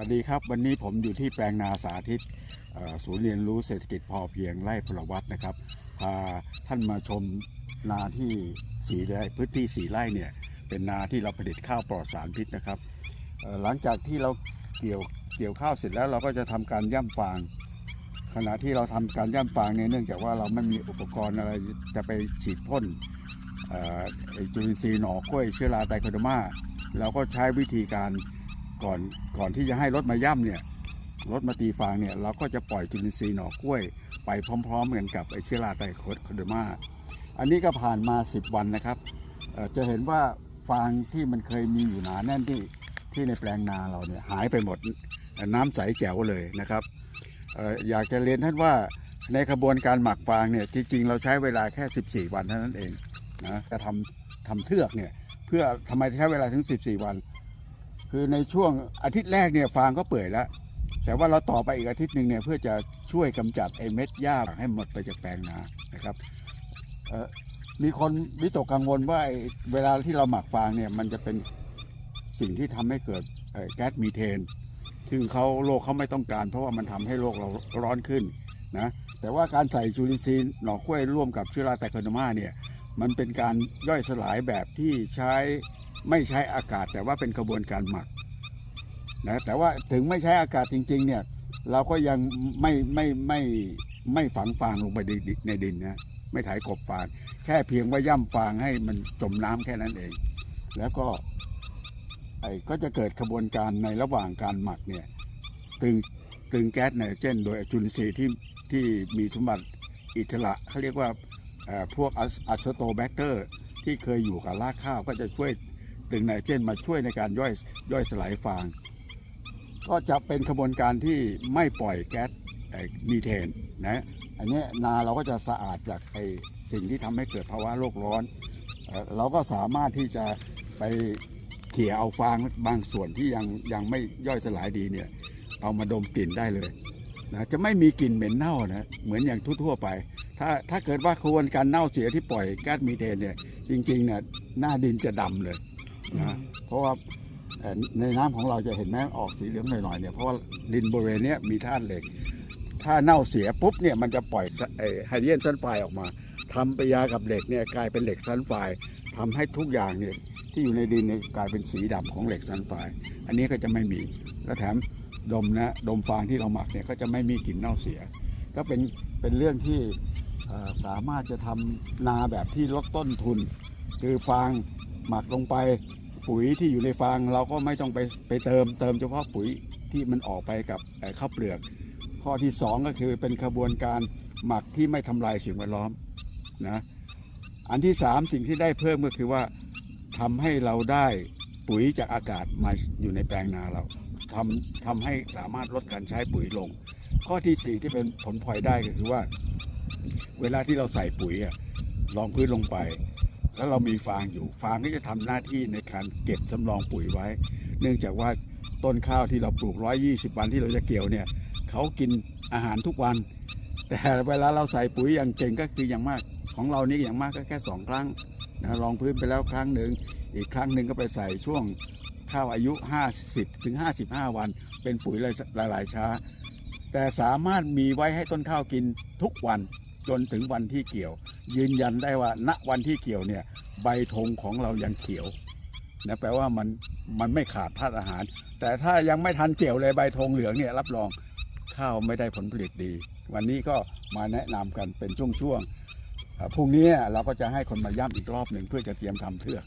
วัสดีครับ วันนี้ผมอยู่ที่แปลงนาสาธิตศูนย์เรียนรู้เศรษฐกิจพอเพียงไร่พลวัตนะครับพาท่านมาชมนาที่สีไร่พื้นที่สีไร่เนี่ยเป็นนาที่เราผลิตข้าวปลอดสารพิษนะครับหลังจากที่เราเกี่ยวเกี่ยวข้าวเสร็จแล้วเราก็จะทำการย่ำฟาง ขณะที่เราทำการย่ำฟางเนี่ยเนื่องจากว่าเราไม่มีอุปกรณ์อะไรจะไปฉีดพ่นจุลินทรีย์หน่อกล้วยเชื้อราไตโคโดมาเราก็ใช้วิธีการ ก่อนก่อนที่จะให้รถมาย่ำเนี่ยรถมาตีฟางเนี่ยเราก็จะปล่อยจุลินทรีย์หน่อกล้วย ไปพร้อม ๆ กันกับไอเชื้อราไตโคโดมา อันนี้ก็ผ่านมา 10 วันนะครับจะเห็นว่าฟางที่มันเคยมีอยู่หนาแน่นที่ที่ในแปลงนาเราเนี่ยหายไปหมดน้ำใสแจ๋วเลยนะครับอออยากจะเรียนท่านว่าในกระบวนการหมักฟางเนี่ยจริงๆเราใช้เวลาแค่ 14 วันเท่านั้นเองนะจะทำทำเทือกเนี่ยเพื่อทำไมใช้เวลาถึง 14 วัน คือในช่วงอาทิตย์แรกเนี่ยฟางก็เปื่อยแล้ว แต่ว่าเราต่อไปอีกอาทิตย์หนึ่งเนี่ยเพื่อจะช่วยกำจัดไอ้เม็ดหญ้าให้หมดไปจากแปลงนานะครับมีคนวิตกกังวลว่าไอเวลาที่เราหมักฟางเนี่ยมันจะเป็นสิ่งที่ทำให้เกิดแก๊สมีเทน ซึ่งเขาโลกเขาไม่ต้องการ เพราะว่ามันทำให้โลกเราร้อนขึ้นนะแต่ว่าการใส่จุลินทรีย์หน่อกล้วยร่วมกับเชื้อราไตโคโดมาเนี่ยมันเป็นการย่อยสลายแบบที่ใช้ ไม่ใช้อากาศแต่ว่าเป็นกระบวนการหมักนะแต่ว่าถึงไม่ใช้อากาศจริง ๆ เนี่ย เราก็ยังไม่ไม่ไม่ไม่ฝังฟางลงไปในดินนะไม่ถ่ายกบฟางแค่เพียงว่าย่ำฟางให้มันจมน้ำแค่นั้นเอง แล้วก็ไอ้ก็จะเกิดกระบวนการในระหว่างการหมักเนี่ยตึงตึงแก๊สไนโตรเจน โดยจุลินทรีย์ที่ที่มีสมบัติอิสระเขาเรียกว่าเอ่อพวกอะสโตแบคเตอร์ที่เคยอยู่กับรากข้าวก็จะช่วย ตึงไนโตรเจนมาช่วยในการย่อยย่อยสลายฟาง ก็จะเป็นขบวนการที่ไม่ปล่อยแก๊สมีเทนนะอันนี้นาเราก็จะสะอาดจากไอสิ่งที่ทำให้เกิดภาวะโลกร้อนเอเราก็สามารถที่จะไปเขี่ยเอาฟางบางส่วนที่ยังยังไม่ย่อยสลายดีเนี่ยเอามาดมกลิ่นได้เลยนะจะไม่มีกลิ่นเหม็นเน่านะเหมือนอย่างทั่วๆไป ถ้าถ้าเกิดว่าขบวนการเน่าเสียที่ปล่อยแก๊สมีเทนเนี่ยจริงๆเนี่ยหน้าดินจะดำเลย นะเพราะว่าเอ่อในน้ำของเราจะเห็นแม้ออกสีเหลืองหน่อยๆเนี่ยเพราะว่าดินบริเวณเนี้ยมีธาตุเหล็ก ถ้าเน่าเสียปุ๊บเนี่ยมันจะปล่อยสไอ้ไฮเดรเจนซัลไฟด์ออกมาทำปฏิกิริยากับเหล็กเนี่ยกลายเป็นเหล็กซัลไฟด์ทำให้ทุกอย่างเนี่ยที่อยู่ในดินเนี่ยกลายเป็นสีดำของเหล็กซัลไฟด์อันนี้ก็จะไม่มีแล้วแถมดมนะดมฟางที่เราหมักเนี่ยก็จะไม่มีกลิ่นเน่าเสีย ก็เป็นเป็นเรื่องที่เอ่อสามารถจะทำนาแบบที่ลดต้นทุน คือฟาง หมักลงไปปุ๋ยที่อยู่ในฟางเราก็ไม่ต้องไปไปเติมเติมเฉพาะปุ๋ยที่มันออกไปกับข้าวเปลือก ข้อที่สองก็คือเป็นขบวนการหมักที่ไม่ทำลายสิ่งแวดล้อมนะอันที่สามสิ่งที่ได้เพิ่มก็คือว่าทำให้เราได้ปุ๋ยจากอากาศมาอยู่ในแปลงนาเราทำทำให้สามารถลดการใช้ปุ๋ยลง ข้อที่สี่ที่เป็นผลพลอยได้ก็คือว่า เวลาที่เราใส่ปุ๋ยอะรองพื้นลงไป แล้วเรามีฟางอยู่ ฟางก็จะทำหน้าที่ในการเก็บสำรองปุ๋ยไว้ เนื่องจากว่าต้นข้าวที่เราปลูก 120 วันที่เราจะเกี่ยวเนี่ยเขากินอาหารทุกวัน แต่เวลาเราใส่ปุ๋ยอย่างเก่งก็คืออย่างมากของเรานี่อย่างมากก็แค่ 2 ครั้งนะรองพื้นไปแล้วครั้งหนึ่งอีกครั้งหนึ่งก็ไปใส่ช่วงข้าวอายุ 50ถึง55 วัน เป็นปุ๋ยหลายๆช้า แต่สามารถมีไว้ให้ต้นข้าวกินทุกวัน จนถึงวันที่เกี่ยว ยืนยันได้ว่าณวันที่เกี่ยวเนี่ยใบธงของเรายังเขียวนะแปลว่ามันมันไม่ขาดธาตุอาหาร แต่ถ้ายังไม่ทันเกี่ยวเลยใบธงเหลืองเนี่ยรับรองข้าวไม่ได้ผลผลิตดี วันนี้ก็มาแนะนำกันเป็นช่วงๆพรุ่งนี้เราก็จะให้คนมาย่ำอีกรอบหนึ่งเพื่อจะเตรียมทำเทือก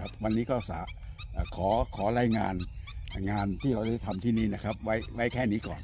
ครับวันนี้ก็สาขอขอรายงานงานที่เราได้ทำที่นี่นะครับ ไว้ไว้แค่นี้ก่อน